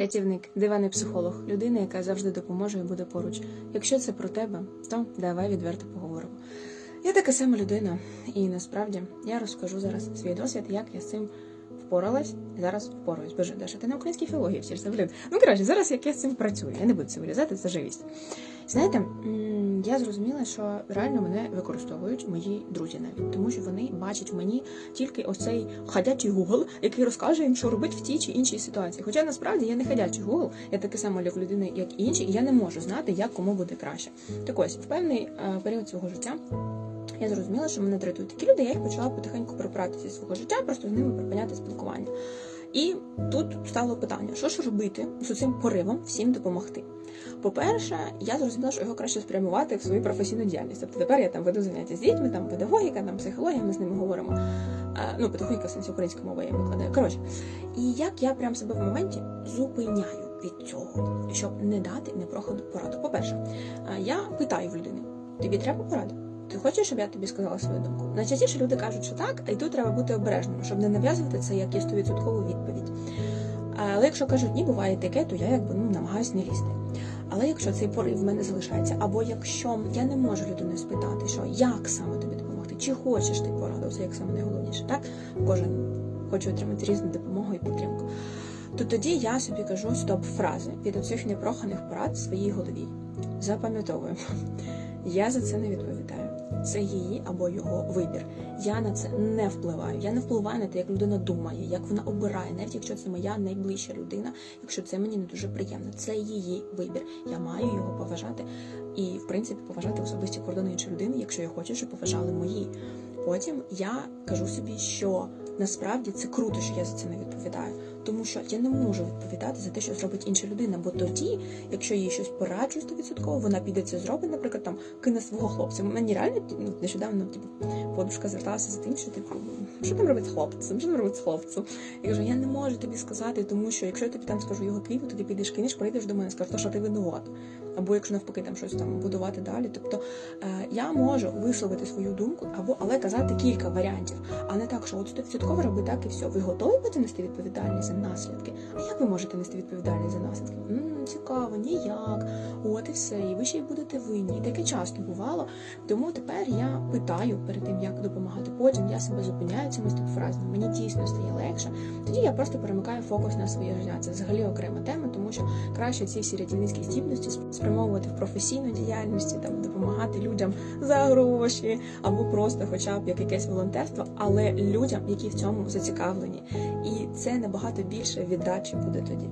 Рятівник, диваний психолог, людина, яка завжди допоможе і буде поруч. Якщо це про тебе, то давай відверто поговоримо. Я така сама людина, і насправді я розкажу зараз свій досвід, як я з цим впоралась і зараз впораюсь. Боже, Даша, ти на українській філології вчишся, блін. Ну коротше, зараз як я з цим працюю, я не буду це вирізати, це живість. Знаєте, я зрозуміла, що реально мене використовують мої друзі навіть, тому що вони бачать мені тільки оцей ходячий Google, який розкаже їм, що робити в тій чи іншій ситуації. Хоча насправді я не ходячий Google, я така сама як людина, як і інші, і я не можу знати, як кому буде краще. Так ось, в певний е, період свого життя. Я зрозуміла, що мене дратують такі люди, я їх почала потихеньку прибрати зі свого життя, просто з ними припиняти спілкування. І тут стало питання: що ж робити з цим поривом всім допомогти? По-перше, я зрозуміла, що його краще спрямувати в свою професійну діяльність. Тобто тепер я там веду заняття з дітьми, там педагогіка, там психологія, ми з ними говоримо. А, ну, педагогіка в сенсі українською мовою я викладаю. Коротше, і як я прям себе в моменті зупиняю від цього, щоб не дати непроходу пораду. По-перше, я питаю в людини: тобі треба порада? Ти хочеш, щоб я тобі сказала свою думку? Найчастіше люди кажуть, що так, а й тут треба бути обережним, щоб не нав'язувати це як є 100% відповідь. Але якщо кажуть, ні, буває таке, то я якби ну намагаюсь не лізти. Але якщо цей порив в мене залишається, або якщо я не можу людину спитати, що як саме тобі допомогти, чи хочеш ти пораду, це як саме найголовніше, так кожен хоче отримати різну допомогу і підтримку. То тоді я собі кажу стоп-фрази від оцих непроханих порад в своїй голові. Запам'ятовую, я за це не відповідаю. Це її або його вибір. Я на це не впливаю. Я не впливаю на те, як людина думає, як вона обирає, навіть якщо це моя найближча людина, якщо це мені не дуже приємно. Це її вибір. Я маю його поважати і, в принципі, поважати особисті кордони іншої людини, якщо я хочу, щоб поважали мої. Потім я кажу собі, що насправді це круто, що я за це не відповідаю, тому що я не можу відповідати за те, що зробить інша людина. Бо тоді, якщо їй щось пораджу 100%, вона піде це зробить, наприклад, там кине свого хлопця. Мені реально ну, нещодавно типу, подушка зверталася за тим, що типу, що там робить хлопцем, що там робить з хлопцем. Я кажу, я не можу тобі сказати, тому що якщо я тобі там скажу його квіту, то ти підеш кинеш, прийдеш до мене, скажеш, «То, що ти винуват. Або якщо навпаки там щось там будувати далі. Тобто е, я можу висловити свою думку, або але казати кілька варіантів, а не так, що от 100% роби так і все. Ви готові будете нести відповідальність за наслідки? А як ви можете нести відповідальність за наслідки? м цікаво, ніяк. От і все, і ви ще й будете винні. І таке часто бувало. Тому тепер я питаю перед тим, як допомагати. Потім я себе зупиняю цими стоп-фразами. Мені дійсно стає легше. Тоді я просто перемикаю фокус на своє життя. Це взагалі окрема тема, тому що краще ці всі рятівницькі здібності спрямовувати в професійну діяльність, там допомагати людям за гроші, або просто, хоча б як якесь волонтерство, але людям, які в цьому зацікавлені. І це набагато більше віддачі буде тоді.